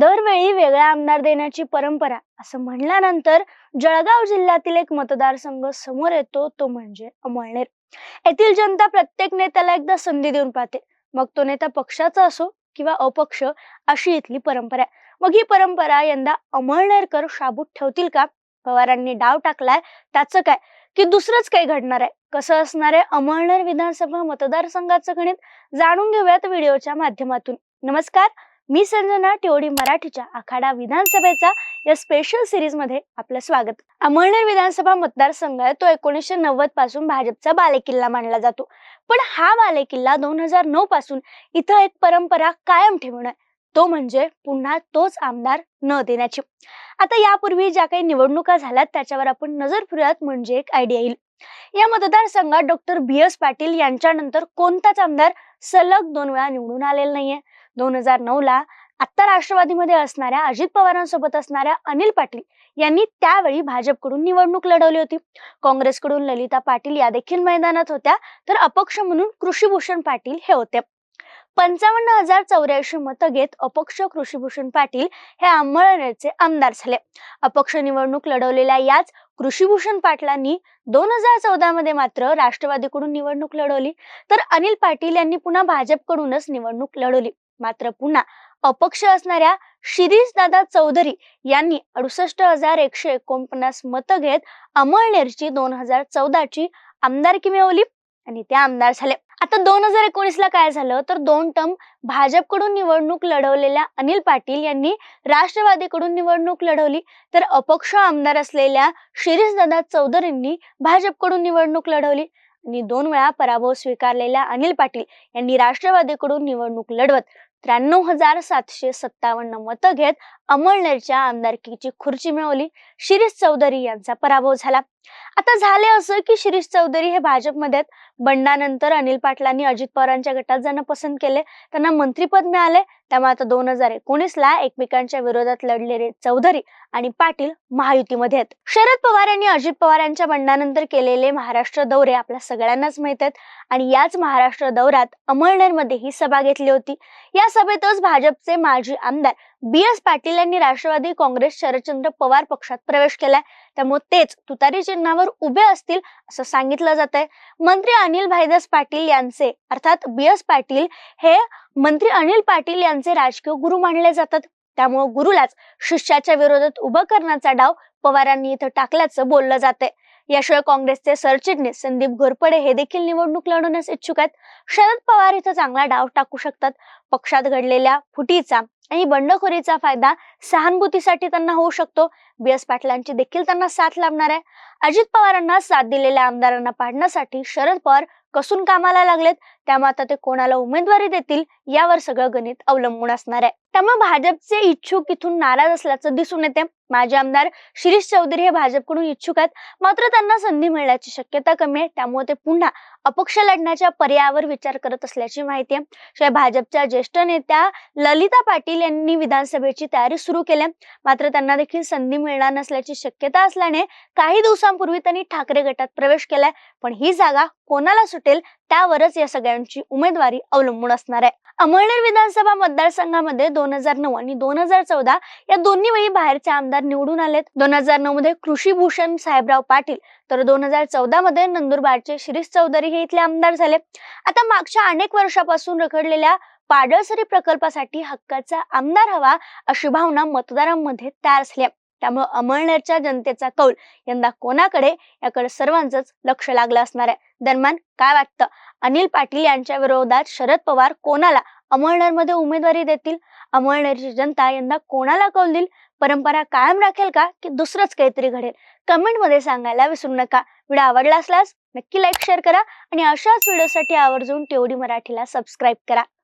दरवेळी वेगळा आमदार देण्याची परंपरा असं म्हणल्यानंतर जळगाव जिल्ह्यातील एक मतदारसंघ समोर येतो तो म्हणजे अमळनेर. येथील जनता प्रत्येक नेत्याला एकदा संधी देऊन पाहते. मग तो नेता पक्षाचा असो किंवा अपक्ष अशी इथली परंपरा आहे. मग ही परंपरा यंदा अमळनेरकर शाबूत ठेवतील का? पवारांनी डाव टाकलाय त्याचं काय? की दुसरंच काही घडणार आहे? कसं असणार आहे? अमळनेर विधानसभा मतदारसंघाचं गणित जाणून घेऊयात व्हिडिओच्या माध्यमातून. नमस्कार मी संजना टिवडी मराठीच्या आखाडा विधानसभेचा या स्पेशल सिरीजमध्ये आपलं स्वागत. अमळनेर विधानसभा मतदारसंघ आहे तो एकोणीसशे नव्वदपासून भाजपचा बालेकिल्ला मानला जातो. पण हा बालेकिल्ला दोन हजार नऊ पासून इथं एक परंपरा कायम ठेवणं तो म्हणजे पुन्हा तोच आमदार न देण्याची. आता यापूर्वी ज्या काही निवडणुका झाल्यात त्याच्यावर आपण नजर फिरूयात म्हणजे एक आयडिया येईल. या मतदारसंघात डॉक्टर बी एस पाटील यांच्यानंतर कोणताच आमदार सलग दोन वेळा निवडून आलेला नाहीये. दोन हजार नऊ ला आता राष्ट्रवादीमध्ये असणाऱ्या अजित पवारांसोबत असणाऱ्या अनिल पाटील यांनी त्यावेळी भाजपकडून निवडणूक लढवली होती. काँग्रेसकडून ललिता पाटील या देखील मैदानात होत्या तर अपक्ष म्हणून कृषीभूषण पाटील हे होते. पंचावन्न हजार चौऱ्याऐंशी मतं घेत अपक्ष कृषीभूषण पाटील हे अंमळनेरचे आमदार झाले. अपक्ष निवडणूक लढवलेल्या याच कृषीभूषण पाटलांनी दोन हजार चौदा मध्ये मात्र राष्ट्रवादीकडून निवडणूक लढवली तर अनिल पाटील यांनी पुन्हा भाजपकडूनच निवडणूक लढवली. मात्र पुन्हा अपक्ष असणाऱ्या शिरीष दादा चौधरी यांनी अडुसष्ट हजार एकशे एकोणपन्नास मतं घेत अमळनेरची दोन हजार चौदाची आमदारकी मिळवली आणि ते आमदार झाले. आता दोन हजार एकोणीस ला काय झालं? तर दोन टर्म भाजपकडून निवडणूक लढवलेल्या अनिल पाटील यांनी राष्ट्रवादीकडून निवडणूक लढवली. तर अपक्ष आमदार असलेल्या शिरीष दादा चौधरींनी भाजपकडून निवडणूक लढवली. आणि दोन वेळा पराभव स्वीकारलेल्या अनिल पाटील यांनी राष्ट्रवादीकडून निवडणूक लढवत त्र्याण्णव हजार सातशे सत्तावन्न मतं घेत अमळनेरच्या आमदारकीची खुर्ची मिळवली. शिरीष चौधरी यांचा पराभव झाला. आता झाले असं की शिरीष चौधरी हे भाजपमध्ये बंडानंतर अनिल पाटलांनी अजित पवारांच्या गटात जाणं पसंत केले त्यांना मंत्रीपद मिळाले त्यामुळे आता दोन हजार एकोणीस ला एकमेकांच्या विरोधात लढलेले चौधरी आणि पाटील महायुतीमध्ये आहेत. शरद पवार यांनी अजित पवार यांच्या बंडानंतर केलेले महाराष्ट्र दौरे आपल्या सगळ्यांनाच माहीत आहेत. आणि याच महाराष्ट्र दौऱ्यात अमळनेरमध्ये ही सभा घेतली होती. या सभेतच भाजपचे माजी आमदार बी एस पाटील यांनी राष्ट्रवादी काँग्रेस शरदचंद्र पवार पक्षात प्रवेश केलाय. त्यामुळे तेच तुतारी चिन्हावर उभे असतील असं सांगितलं जात आहे मंत्री अनिल भाईदास पाटील यांचे अर्थात बी एस पाटील हे मंत्री अनिल पाटील यांचे राजकीय गुरु मानले जातात. त्यामुळे गुरुलाच शिष्याच्या विरोधात उभं करण्याचा डाव पवारांनी इथं टाकल्याचं बोललं जाते याशिवाय काँग्रेसचे सरचिटणीस संदीप घोरपडे हे देखील निवडणूक लढवण्यास इच्छुक आहेत. शरद पवार इथं चांगला डाव टाकू शकतात. पक्षात घडलेल्या फुटीचा आणि बंडखोरीचा फायदा सहानुभूतीसाठी त्यांना होऊ शकतो. बी एस पाटलांची देखील त्यांना साथ लाभणार आहे. अजित पवारांना साथ दिलेल्या आमदारांना पाडण्यासाठी शरद पवार कसून कामाला लागलेत? त्यामुळे आता ते कोणाला उमेदवारी देतील यावर सगळं गणित अवलंबून असणार आहे. त्यामुळे भाजपचे इच्छुक इथून नाराज असल्याचं दिसून येते. माजी आमदार शिरीष चौधरी हे भाजपकडून इच्छुक आहेत. मात्र त्यांना संधी मिळण्याची शक्यता कमी आहे. त्यामुळे ते पुन्हा अपक्ष लढण्याच्या पर्यायावर विचार करत असल्याची माहिती आहे. शिवाय भाजपच्या ज्येष्ठ नेत्या ललिता पाटील यांनी विधानसभेची तयारी सुरू केली मात्र त्यांना देखील संधी मिळणार नसल्याची शक्यता असल्याने काही दिवसांपूर्वी त्यांनी ठाकरे गटात प्रवेश केलाय. पण ही जागा कोणाला सुटेल त्यावरच या सगळ्यांची उमेदवारी अवलंबून असणार आहे. अमळनेर विधानसभा मतदारसंघामध्ये दोन हजार नऊ आणि दोन हजार चौदा या दोन्ही वेळी बाहेरचे आमदार निवडून आलेत. दोन हजार नऊ मध्ये कृषीभूषण साहेबराव पाटील तर दोन हजार चौदा मध्ये नंदुरबारचे शिरीष चौधरी हे इथले आमदार झाले. आता मागच्या अनेक वर्षापासून रखडलेल्या पाडळसरी प्रकल्पासाठी हक्काचा आमदार हवा अशी भावना मतदारांमध्ये तयार झाली त्यामुळे अमळनेरच्या जनतेचा कौल यंदा कोणाकडे याकडे सर्वांचंच लक्ष लागलं असणार आहे. दरम्यान काय वाटतं? अनिल पाटील यांच्या विरोधात शरद पवार कोणाला अमळनेरमध्ये उमेदवारी देतील? अमळनेरची जनता यंदा कोणाला कौल देईल? परंपरा कायम राखेल का की दुसरंच काहीतरी घडेल? कमेंटमध्ये सांगायला विसरू नका. व्हिडिओ आवडला असल्यास नक्की लाईक शेअर करा आणि अशाच व्हिडिओसाठी आवर्जून टेवडी मराठीला सबस्क्राईब करा.